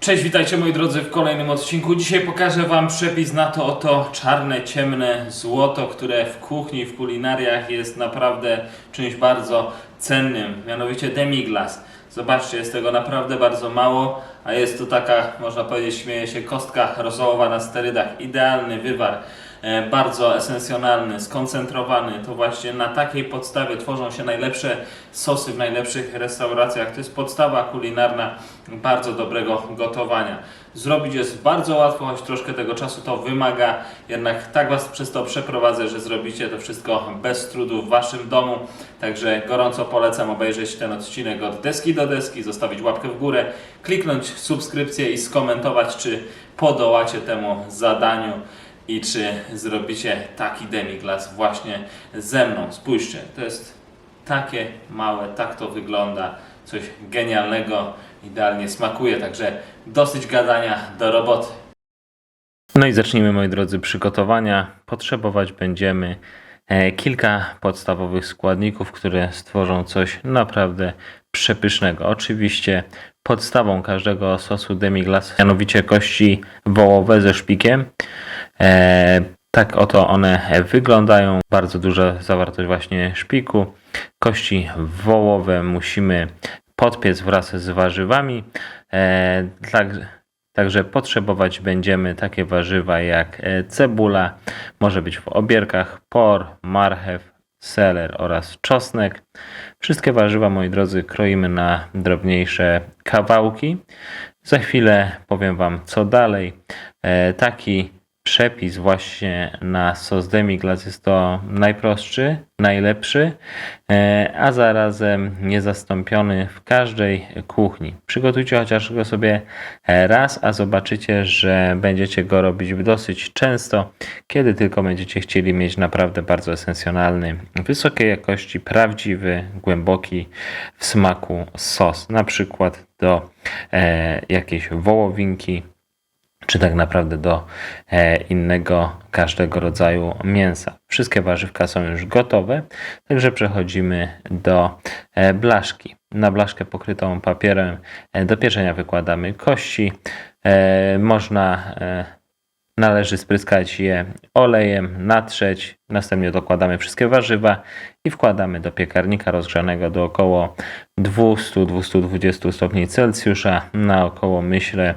Cześć, witajcie moi drodzy w kolejnym odcinku. Dzisiaj pokażę Wam przepis na to oto czarne, ciemne złoto, które w kuchni, w kulinariach jest naprawdę czymś bardzo cennym, mianowicie demiglas. Zobaczcie, jest tego naprawdę bardzo mało, a jest to taka, można powiedzieć, śmieje się, kostka rosołowa na sterydach. Idealny wywar, bardzo esencjonalny, skoncentrowany. To właśnie na takiej podstawie tworzą się najlepsze sosy w najlepszych restauracjach. To jest podstawa kulinarna bardzo dobrego gotowania. Zrobić jest bardzo łatwo, choć troszkę tego czasu to wymaga, jednak tak Was przez to przeprowadzę, że zrobicie to wszystko bez trudu w Waszym domu. Także gorąco polecam obejrzeć ten odcinek od deski do deski, zostawić łapkę w górę, kliknąć subskrypcję i skomentować, czy podołacie temu zadaniu i czy zrobicie taki demiglas właśnie ze mną. Spójrzcie, to jest takie małe, tak to wygląda, coś genialnego, idealnie smakuje, także dosyć gadania do roboty. No i zacznijmy moi drodzy przygotowania. Potrzebować będziemy e, kilka podstawowych składników, które stworzą coś naprawdę przepysznego. Oczywiście podstawą każdego sosu demiglas mianowicie kości wołowe ze szpikiem. E, tak oto one wyglądają. Bardzo duża zawartość właśnie szpiku. Kości wołowe musimy podpiec wraz z warzywami. E, tak, także potrzebować będziemy takie warzywa jak e, cebula, może być w obierkach, por, marchew, seler oraz czosnek. Wszystkie warzywa, moi drodzy, kroimy na drobniejsze kawałki. Za chwilę powiem Wam, co dalej. Taki przepis właśnie na sos demiglas jest to najprostszy, najlepszy, e, a zarazem niezastąpiony w każdej kuchni. Przygotujcie chociaż go sobie raz, a zobaczycie, że będziecie go robić dosyć często, kiedy tylko będziecie chcieli mieć naprawdę bardzo esencjonalny, wysokiej jakości, prawdziwy, głęboki w smaku sos, na przykład do e, jakiejś wołowinki, czy tak naprawdę do e, innego, każdego rodzaju mięsa. Wszystkie warzywka są już gotowe, także przechodzimy do e, blaszki. Na blaszkę pokrytą papierem e, do pieczenia wykładamy kości. Można, należy spryskać je olejem, natrzeć, następnie dokładamy wszystkie warzywa i wkładamy do piekarnika rozgrzanego do około 200-220 stopni Celsjusza na około myślę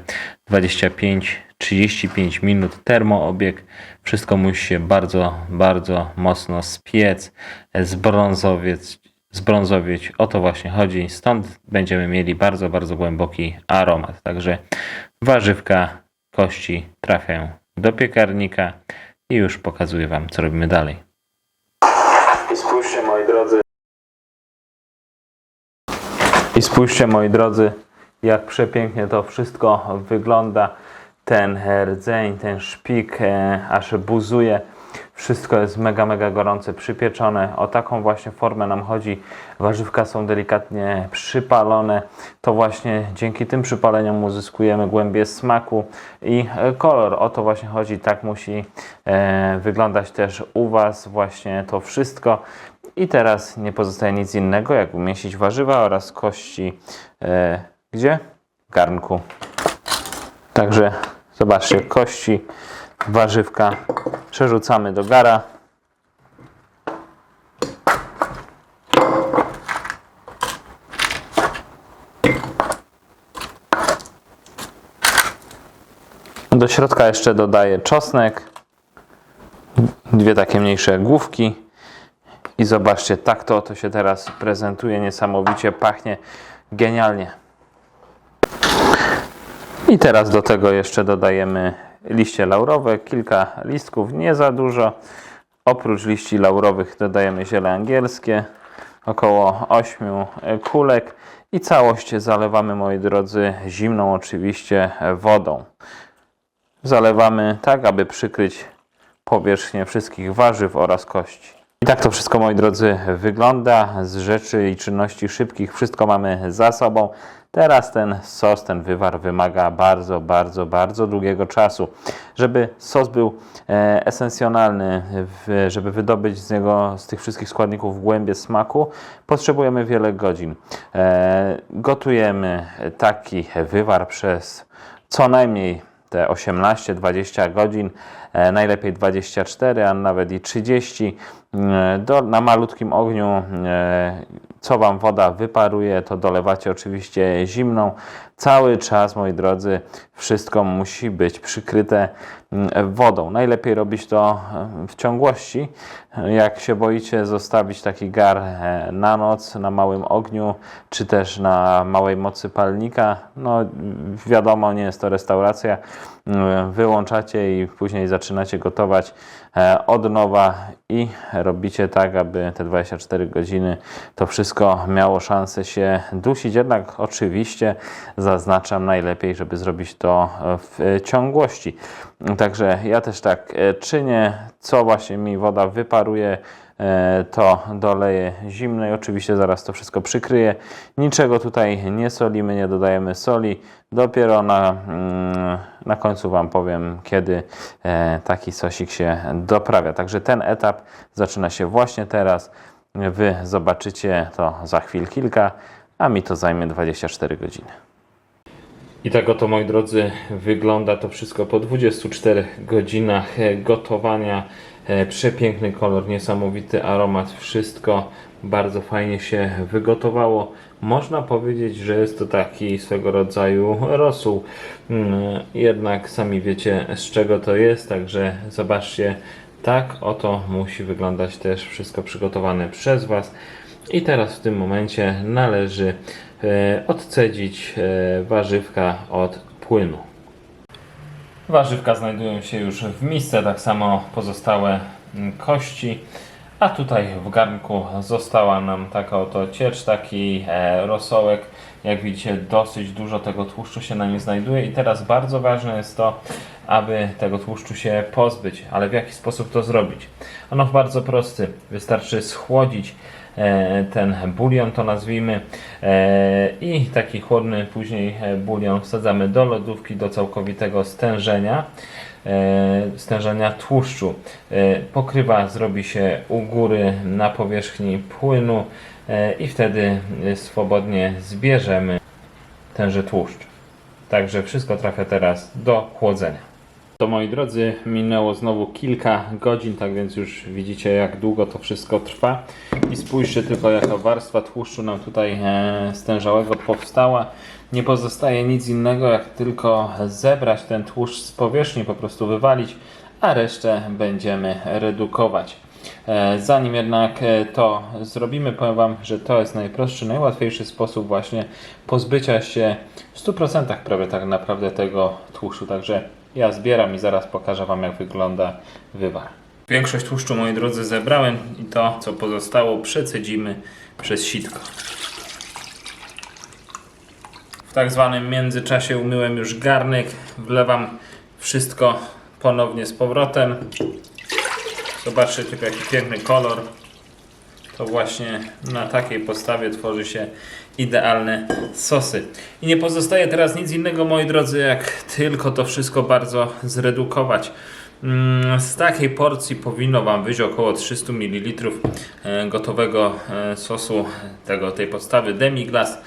25-35 minut termoobieg. Wszystko musi się bardzo, bardzo mocno spiec, zbrązowiec, zbrązowieć. O to właśnie chodzi. Stąd będziemy mieli bardzo, bardzo głęboki aromat. Także warzywka, kości trafiają do piekarnika i już pokazuję Wam, co robimy dalej. I spójrzcie, moi drodzy. I spójrzcie, moi drodzy, jak przepięknie to wszystko wygląda. Ten rdzeń, ten szpik e, aż buzuje. Wszystko jest mega, mega gorące, przypieczone. O taką właśnie formę nam chodzi. Warzywka są delikatnie przypalone. To właśnie dzięki tym przypaleniom uzyskujemy głębię smaku i e, kolor. O to właśnie chodzi. Tak musi e, wyglądać też u Was właśnie to wszystko. I teraz nie pozostaje nic innego, jak umieścić warzywa oraz kości. E, gdzie? W garnku. Także zobaczcie, kości, warzywka przerzucamy do gara. Do środka jeszcze dodaję czosnek, dwie takie mniejsze główki i zobaczcie, tak to oto się teraz prezentuje, niesamowicie pachnie, genialnie. I teraz do tego jeszcze dodajemy liście laurowe, kilka listków, nie za dużo. Oprócz liści laurowych dodajemy ziele angielskie, około 8 kulek i całość zalewamy, moi drodzy, zimną oczywiście wodą. Zalewamy tak, aby przykryć powierzchnię wszystkich warzyw oraz kości. I tak to wszystko, moi drodzy, wygląda. Z rzeczy i czynności szybkich wszystko mamy za sobą. Teraz ten sos, ten wywar wymaga bardzo, bardzo, bardzo długiego czasu. Żeby sos był e, esencjonalny, w, żeby wydobyć z niego, z tych wszystkich składników głębie smaku, potrzebujemy wiele godzin. E, gotujemy taki wywar przez co najmniej te 18-20 godzin, e, najlepiej 24, a nawet i 30 e, do, na malutkim ogniu. e, Co Wam woda wyparuje, to dolewacie oczywiście zimną. Cały czas, moi drodzy, wszystko musi być przykryte wodą. Najlepiej robić to e, w ciągłości. Jak się boicie zostawić taki gar e, na noc na małym ogniu, czy też na małej mocy palnika, no wiadomo, nie jest to restauracja. Wyłączacie i później zaczynacie gotować e, od nowa i robicie tak, aby te 24 godziny to wszystko miało szansę się dusić. Jednak oczywiście zaznaczam najlepiej, żeby zrobić to w ciągłości. Także ja też tak e, czynię, co właśnie mi woda wyparuje, to doleję zimnej. Oczywiście zaraz to wszystko przykryję. Niczego tutaj nie solimy, nie dodajemy soli. Dopiero na, mm, na końcu Wam powiem, kiedy e, taki sosik się doprawia. Także ten etap zaczyna się właśnie teraz. Wy zobaczycie to za chwil kilka, a mi to zajmie 24 godziny. I tak oto, moi drodzy, wygląda to wszystko po 24 godzinach e, gotowania. E, Przepiękny kolor, niesamowity aromat, wszystko bardzo fajnie się wygotowało. Można powiedzieć, że jest to taki swego rodzaju rosół. Mm, Jednak sami wiecie z czego to jest, także zobaczcie, tak oto musi wyglądać też wszystko przygotowane przez Was. I teraz w tym momencie należy e, odcedzić e, warzywka od płynu. Warzywka znajdują się już w misce, tak samo pozostałe mm, kości. A tutaj w garnku została nam taka oto ciecz, taki e, rosołek. Jak widzicie, dosyć dużo tego tłuszczu się na nim znajduje. I teraz bardzo ważne jest to, aby tego tłuszczu się pozbyć. Ale w jaki sposób to zrobić? Ano bardzo prosty. Wystarczy schłodzić ten bulion, to nazwijmy, e, i taki chłodny później e, bulion wsadzamy do lodówki do całkowitego stężenia e, stężenia tłuszczu. E, Pokrywa zrobi się u góry na powierzchni płynu e, i wtedy e, swobodnie zbierzemy tenże tłuszcz. Także wszystko trafia teraz do chłodzenia. To moi drodzy, minęło znowu kilka godzin, tak więc już widzicie jak długo to wszystko trwa. I spójrzcie tylko jaka warstwa tłuszczu nam tutaj e, stężałego powstała. Nie pozostaje nic innego jak tylko zebrać ten tłuszcz z powierzchni, po prostu wywalić, a resztę będziemy redukować. E, Zanim jednak e, to zrobimy, powiem Wam, że to jest najprostszy, najłatwiejszy sposób właśnie pozbycia się w 100% prawie tak naprawdę tego tłuszczu. Także ja zbieram i zaraz pokażę Wam jak wygląda wywar. Większość tłuszczu, moi drodzy, zebrałem i to, co pozostało, przecedzimy przez sitko. W tak zwanym międzyczasie umyłem już garnek, wlewam wszystko ponownie z powrotem. Zobaczcie tylko jaki piękny kolor. To właśnie na takiej postawie tworzy się idealne sosy. I nie pozostaje teraz nic innego, moi drodzy, jak tylko to wszystko bardzo zredukować. Mm, Z takiej porcji powinno Wam wyjść około 300 ml e, gotowego e, sosu tego, tej podstawy demi-glace.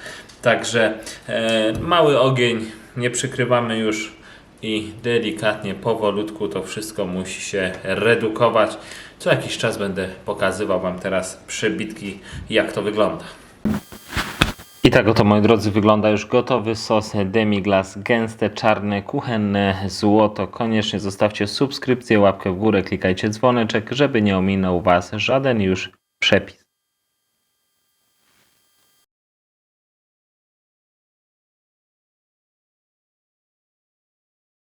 Także e, mały ogień, nie przykrywamy już i delikatnie, powolutku to wszystko musi się redukować. Co jakiś czas będę pokazywał Wam teraz przebitki, jak to wygląda. I tak oto, moi drodzy, wygląda już gotowy sos demi-glace, gęste, czarne, kuchenne, złoto. Koniecznie zostawcie subskrypcję, łapkę w górę, klikajcie dzwoneczek, żeby nie ominął Was żaden już przepis.